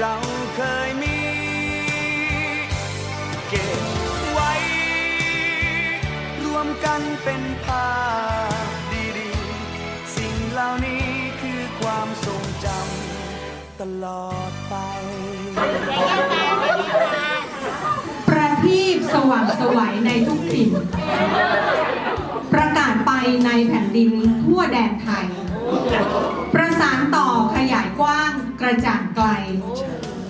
เราเคยมี เก็บไว้ รวมกันเป็นภาพดีๆ สิ่งเหล่านี้คือความทรงจำตลอดไปประทีปสว่างสวัยในทุกถิ่น ประกาศไปในแผ่นดินทั่วแดนไทย ประสานต่อขยายกว้าง กระจ่างไกล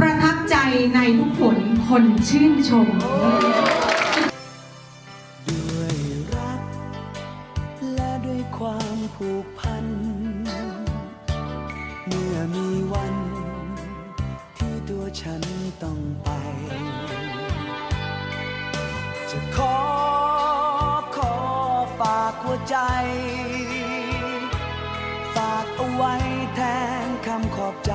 ประทับใจในทุกผลคนชื่นชม ด้วยรัก และด้วยความผูกพัน เมื่อมีวัน ที่ตัวฉันต้องไป จะขอขอฝากหัวใจ คำขอบใจ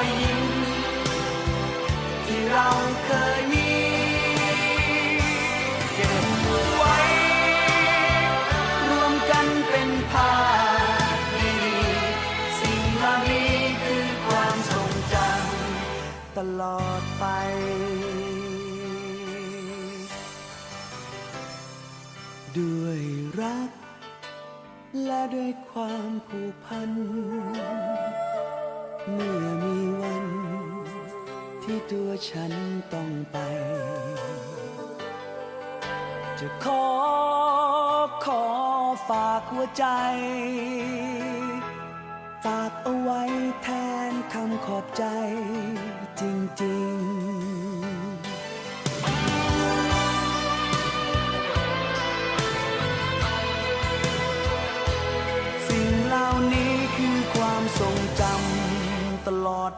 อยยิ้มที่เราเคยมีเก็บไว้ รวมกันเป็นภาพดีๆสิ่งเหล่านี้คือความทรงจำตลอดไปด้วยรัก และด้วยความผูกพัน เมื่อมีวันที่ตัวฉันต้องไป จะขอขอฝากหัวใจ ฝากเอาไว้แทนคำขอบใจจริง ๆ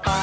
bye.